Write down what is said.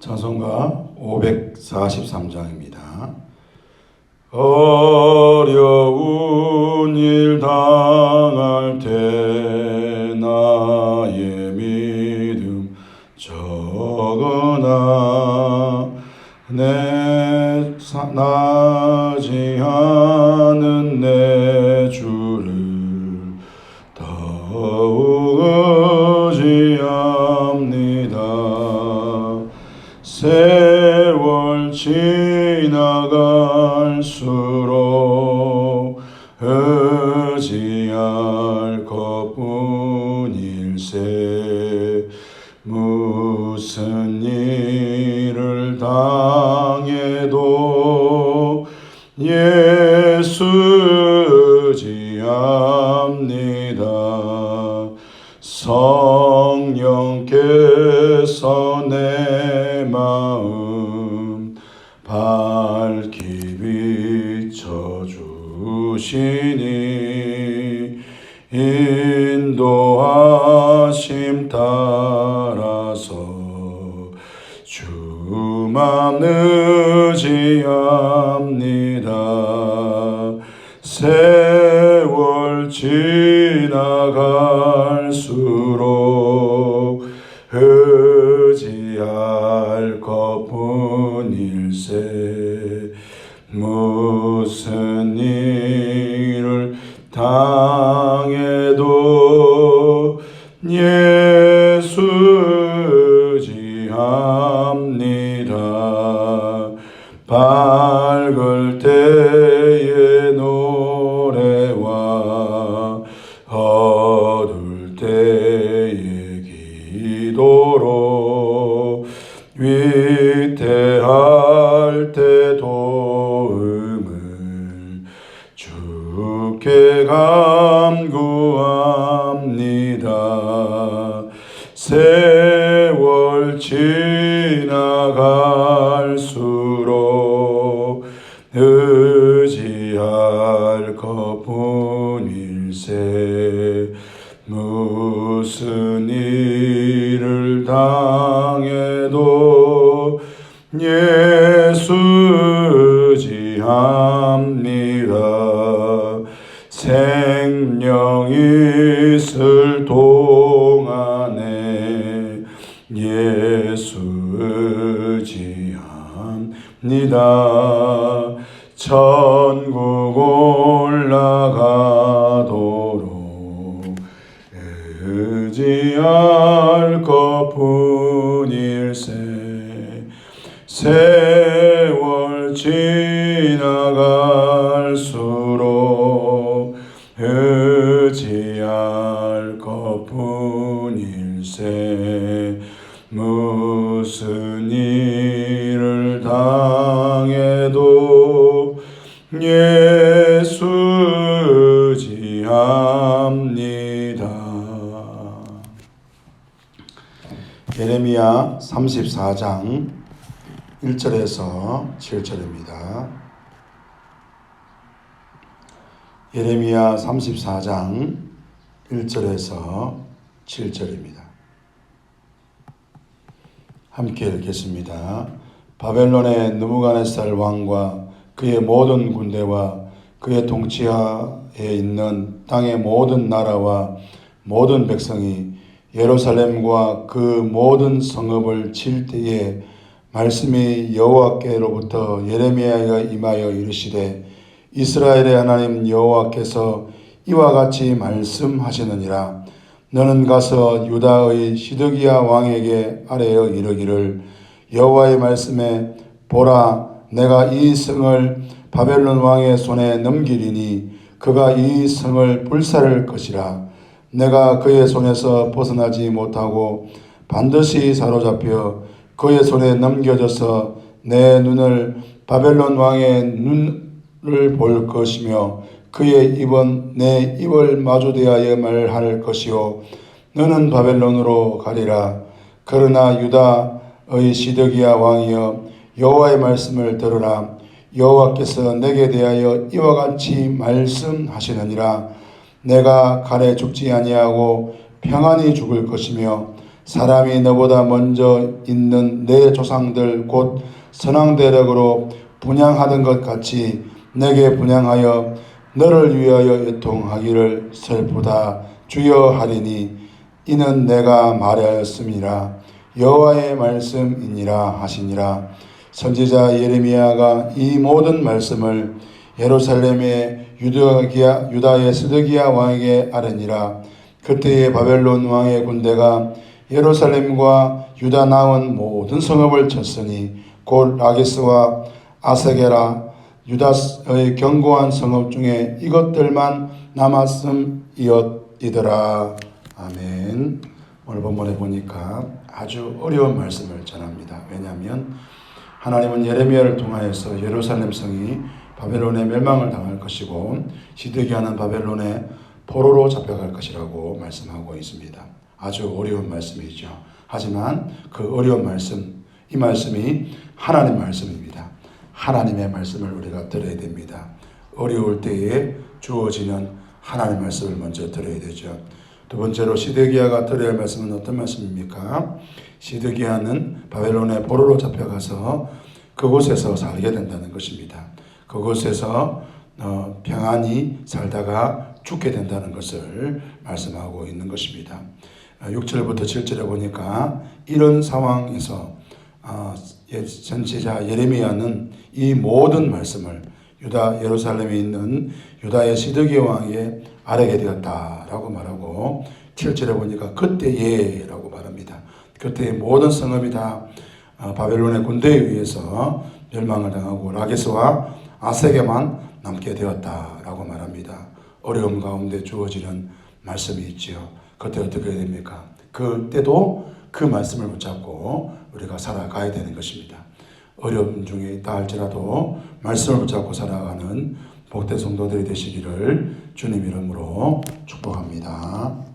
찬송가 543장입니다. 어려운 일 당할 때 나의 믿음 적어나 내나 의지합니다. 성령께서 내 마음 밝히 비춰주시니 인도하심 따라서 주만 의지합니다. 세월 지나갈수록 의지할 것뿐일세 무슨 일을 당해도 예수 의지합니다. 밝을 때 위태할 때 도움을 주께 간구합니다. 세월 지나갈수록 의지할 것뿐일세 무슨 일을 당해도 예수 의지합니다. 생명 있을 동안에 예수 의지합니다. 천국 올라가도록 의지할 것뿐일 세 세월 지나갈수록 의지할 것뿐일세 무슨 일을 당해도 예수 의지합니다. 예레미야 34장 1절에서 7절입니다. 예레미야 34장 1절에서 7절입니다. 함께 읽겠습니다. 바벨론의 느부갓네살 왕과 그의 모든 군대와 그의 통치하에 있는 땅의 모든 나라와 모든 백성이 예루살렘과 그 모든 성읍을 칠 때에 말씀이 여호와께로부터 예레미야가 임하여 이르시되 이스라엘의 하나님 여호와께서 이와 같이 말씀하시느니라. 너는 가서 유다의 시드기야 왕에게 아뢰어 이르기를 여호와의 말씀에 보라 내가 이 성을 바벨론 왕의 손에 넘기리니 그가 이 성을 불살을 것이라. 내가 그의 손에서 벗어나지 못하고 반드시 사로잡혀 그의 손에 넘겨져서 내 눈을 바벨론 왕의 눈을 볼 것이며 그의 입은 내 입을 마주대하여 말할 것이요. 너는 바벨론으로 가리라. 그러나 유다의 시드기야 왕이여 여호와의 말씀을 들으라. 여호와께서 내게 대하여 이와 같이 말씀하시느니라. 내가 칼에 죽지 아니하고 평안히 죽을 것이며 사람이 너보다 먼저 있는 내 조상들 곧 선왕 대력으로 분양하던 것 같이 내게 분양하여 너를 위하여 애통하기를 슬프다. 주여 하리니 이는 내가 말하였음이라. 여호와의 말씀이니라 하시니라. 선지자 예레미야가 이 모든 말씀을 예루살렘의 유다기야 유다의 스드기야 왕에게 아뢰니라. 그때의 바벨론 왕의 군대가 예루살렘과 유다 나온 모든 성읍을 쳤으니 곧 라기스와 아세게라 유다의 견고한 성읍 중에 이것들만 남았음이었이더라. 아멘. 오늘 본문에 보니까 아주 어려운 말씀을 전합니다. 왜냐하면 하나님은 예레미야를 통하여서 예루살렘 성이 바벨론의 멸망을 당할 것이고 시드기야는 바벨론의 포로로 잡혀갈 것이라고 말씀하고 있습니다. 아주 어려운 말씀이죠. 하지만 그 어려운 말씀, 이 말씀이 하나님 말씀입니다. 하나님의 말씀을 우리가 들어야 됩니다. 어려울 때에 주어지는 하나님 말씀을 먼저 들어야 되죠. 두 번째로 시드기야가 들어야 할 말씀은 어떤 말씀입니까? 시드기야는 바벨론의 포로로 잡혀가서 그곳에서 살게 된다는 것입니다. 그곳에서 어, 평안히 살다가 죽게 된다는 것을 말씀하고 있는 것입니다. 6절부터 7절에 보니까 이런 상황에서 어, 예, 전체자 예레미야는 이 모든 말씀을 유다 예루살렘에 있는 유다의 시드기 왕에게 아뢰게 되었다라고 말하고 7절에 보니까 그때에라고 말합니다. 그때의 모든 성읍이 다 어, 바벨론의 군대에 의해서 멸망을 당하고 라게스와 아세게만 남게 되었다라고 말합니다. 어려움 가운데 주어지는 말씀이 있지요. 그때 어떻게 해야 됩니까? 그때도 그 말씀을 붙잡고 우리가 살아가야 되는 것입니다. 어려움 중에 있다 할지라도 말씀을 붙잡고 살아가는 복된 성도들이 되시기를 주님 이름으로 축복합니다.